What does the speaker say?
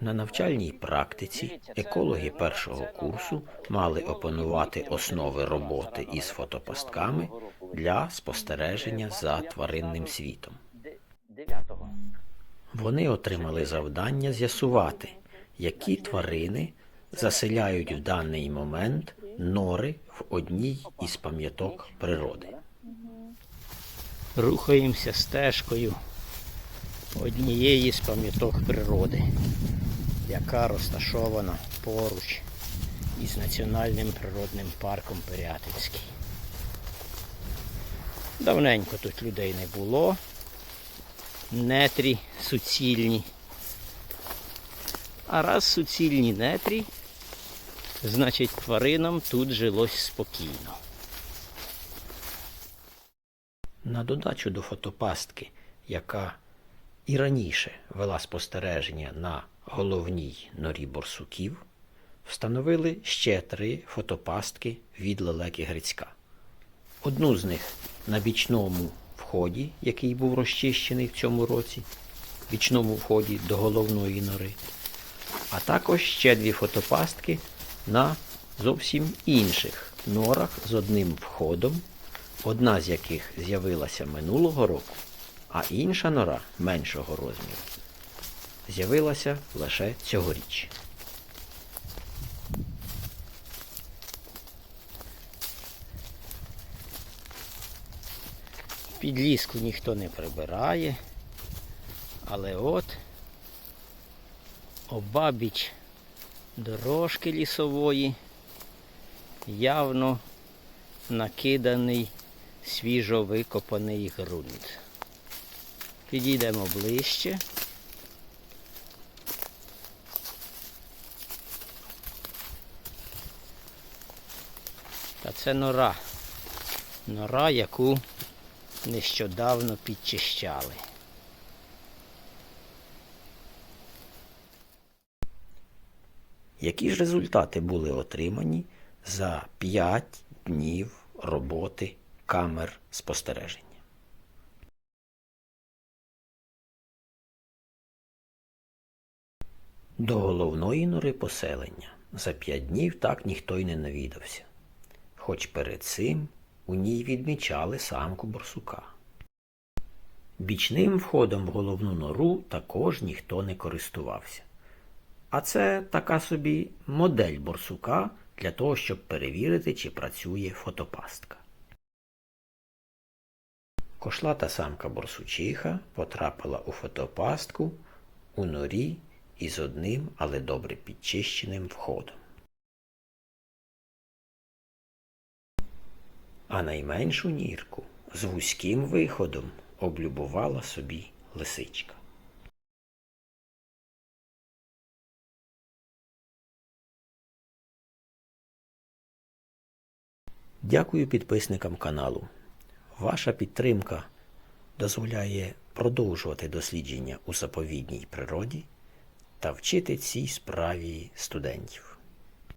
На навчальній практиці екологи першого курсу мали опанувати основи роботи із фотопастками для спостереження за тваринним світом. Вони отримали завдання з'ясувати, які тварини заселяють в даний момент нори в одній із пам'яток природи. Рухаємося стежкою однієї з пам'яток природи, яка розташована поруч із Національним природним парком Пирятинський. Давненько тут людей не було. Нетрі суцільні. А раз суцільні нетрі, значить тваринам тут жилось спокійно. На додачу до фотопастки, яка і раніше вела спостереження на головній норі борсуків, встановили ще три фотопастки від лелеки Грицька. Одну з них на бічному вході, який був розчищений в цьому році, бічному вході до головної нори, а також ще дві фотопастки на зовсім інших норах з одним входом, одна з яких з'явилася минулого року, а інша нора меншого розміру з'явилася лише цьогоріч. Підліску ніхто не прибирає, але от обабіч дорожки лісової явно накиданий свіжо викопаний ґрунт. Підійдемо ближче. Та це нора. Нора, яку нещодавно підчищали. Які ж результати були отримані за 5 днів роботи камер спостереження? До головної нори поселення за 5 днів так ніхто й не навідався, хоч перед цим у ній відмічали самку борсука. Бічним входом в головну нору також ніхто не користувався. А це така собі модель борсука для того, щоб перевірити, чи працює фотопастка. Кошлата самка борсучиха потрапила у фотопастку у норі із одним, але добре підчищеним входом. А найменшу нірку з вузьким виходом облюбувала собі лисичка. Дякую підписникам каналу. Ваша підтримка дозволяє продовжувати дослідження у заповідній природі та вчити цій справі студентів.